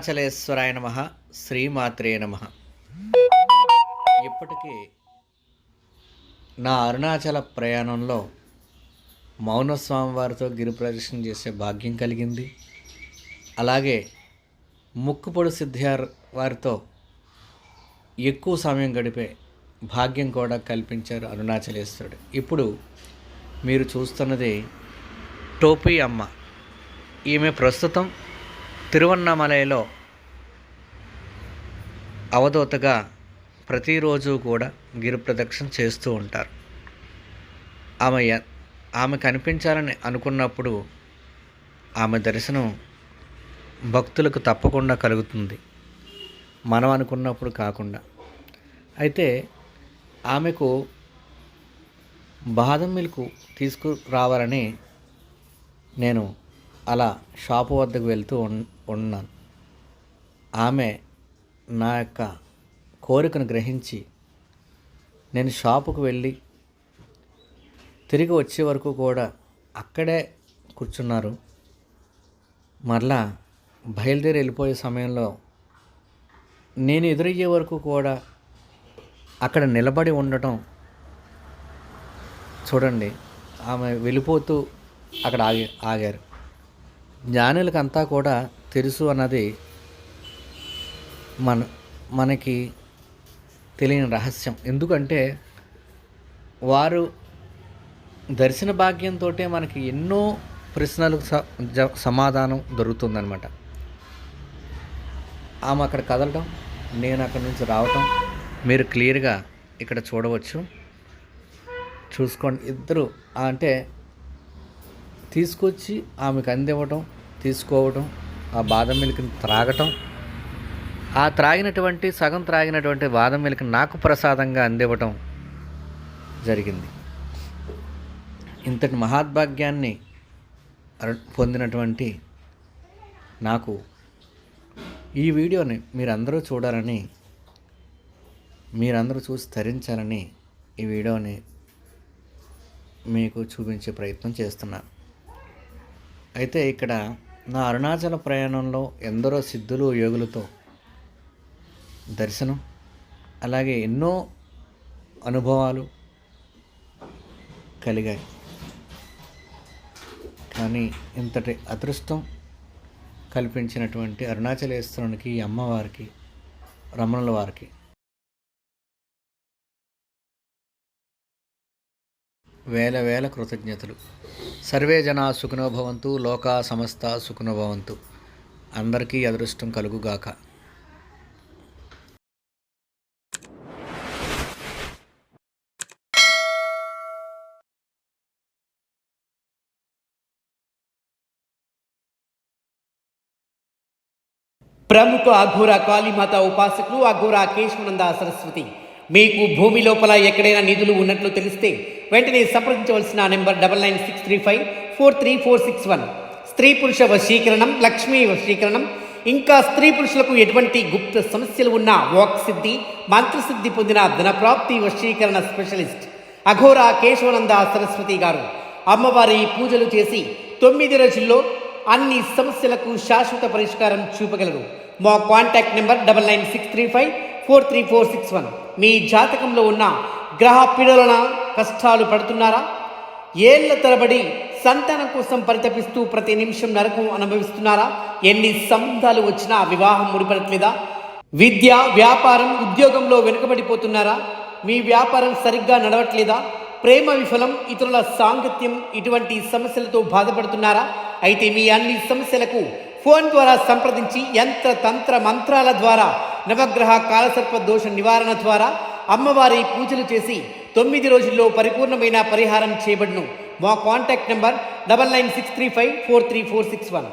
అరుణాచలేశ్వరాయ నమ శ్రీమాత్రే నమ. ఇప్పటికీ నా అరుణాచల ప్రయాణంలో మౌనస్వామి వారితో గిరి ప్రదర్శన చేసే భాగ్యం కలిగింది. అలాగే ముక్కుపొడు సిద్ధియార్ వారితో ఎక్కువ సమయం గడిపే భాగ్యం కూడా కల్పించారు అరుణాచలేశ్వరుడు. ఇప్పుడు మీరు చూస్తున్నది టోపీ అమ్మ. ఈమె ప్రస్తుతం తిరువన్నామలైలో అవధూతగా ప్రతిరోజు కూడా గిరి ప్రదక్షిణ చేస్తూ ఉంటారు. ఆమె ఎ- ఆమె కనిపించాలని అనుకున్నప్పుడు ఆమె దర్శనం భక్తులకు తప్పకుండా కలుగుతుంది. మనం అనుకున్నప్పుడు కాకుండా. అయితే ఆమెకు బాదం మిల్క్ తీసుకురావాలని నేను అలా షాపు వద్దకు వెళ్తూ ఉన్- ఉన్నాను. ఆమె నా యొక్క కోరికను గ్రహించి నేను షాపుకు వెళ్ళి తిరిగి వచ్చే వరకు కూడా అక్కడే కూర్చున్నారు. మరలా బయలుదేరి వెళ్ళిపోయే సమయంలో నేను ఎదురయ్యే వరకు కూడా అక్కడ నిలబడి ఉండటం చూడండి. ఆమె వెళ్ళిపోతూ అక్కడ ఆగి ఆగారు. జ్ఞానులకంతా కూడా తెలుసు అన్నది మన మనకి తెలియని రహస్యం. ఎందుకంటే వారు దర్శన భాగ్యంతో మనకి ఎన్నో ప్రశ్నలకు స జ- సమాధానం దొరుకుతుందనమాట ఆమె అక్కడ కదలడం నేను అక్కడ నుంచి రావటం మీరు క్లియర్గా ఇక్కడ చూడవచ్చు. చూసుకోండి. ఇద్దరు అంటే తీసుకొచ్చి ఆమెకు అందివ్వటం తీసుకోవటం ఆ బాదం మిల్క్ని త్రాగటం. ఆ త్రాగినటువంటి సగం త్రాగినటువంటి బాదం మిల్క్ నాకు ప్రసాదంగా అందివ్వటం జరిగింది. ఇంతటి మహాద్భాగ్యాన్ని పొందినటువంటి నాకు ఈ వీడియోని మీరందరూ చూడాలని మీరందరూ చూసి తరించాలని ఈ వీడియోని మీకు చూపించే ప్రయత్నం చేస్తున్నాను అయితే ఇక్కడ నా అరుణాచల ప్రయాణంలో ఎందరో సిద్ధులు యోగులతో దర్శనం అలాగే ఎన్నో అనుభవాలు కలిగాయి. కానీ ఇంతటి అదృష్టం కల్పించినటువంటి అరుణాచలేశ్వరునికి అమ్మవారికి రమణుల వారికి వేల వేల కృతజ్ఞతలు. సర్వే జనా సుఖనోభవంతు లోకా సమస్త సుఖనోభవంతు అందరికీ అదృష్టం కలుగుగాక. ప్రముఖ అఘోర కాళీమాత ఉపాసకులు అఘోర కేశవనంద సరస్వతి. మీకు భూమి లోపల ఎక్కడైనా నిధులు ఉన్నట్లు తెలిస్తే వెంటనే సంప్రదించవలసిన number double nine six three five four three four six one. స్త్రీ పురుష వశీకరణం లక్ష్మీ వశీకరణం. ఇంకా స్త్రీ పురుషులకు ఎటువంటి గుప్త సమస్యలు ఉన్నా వాక్ సిద్ధి మంత్రసిద్ధి పొందిన ధనప్రాప్తి వశీకరణ స్పెషలిస్ట్ అఘోర కేశవనంద సరస్వతి గారు. అమ్మవారి పూజలు చేసి తొమ్మిది రోజుల్లో అన్ని సమస్యలకు శాశ్వత పరిష్కారం చూపగలరు. మా contact number double nine six three five four three four six one. మీ జాతకంలో ఉన్న గ్రహ పీడలన కష్టాలు పడుతున్నారా? ఏళ్ళ తరబడి సంతానం కోసం పరితపిస్తూ ప్రతి నిమిషం నరకం అనుభవిస్తున్నారా? ఎన్ని సంబంధాలు వచ్చినా వివాహం ముడిపడట్లేదా? విద్య వ్యాపారం ఉద్యోగంలో వెనుకబడిపోతున్నారా? మీ వ్యాపారం సరిగ్గా నడవట్లేదా? ప్రేమ విఫలం ఇతరుల సాంగత్యం ఇటువంటి సమస్యలతో బాధపడుతున్నారా? అయితే మీ అన్ని సమస్యలకు ఫోన్ ద్వారా సంప్రదించి యంత్ర తంత్ర మంత్రాల ద్వారా నవగ్రహ కాలసర్ప దోష నివారణ ద్వారా అమ్మవారి పూజలు చేసి తొమ్మిది రోజుల్లో పరిపూర్ణమైన పరిహారం చేయబడును. మా contact number double nine six three five four three four six one.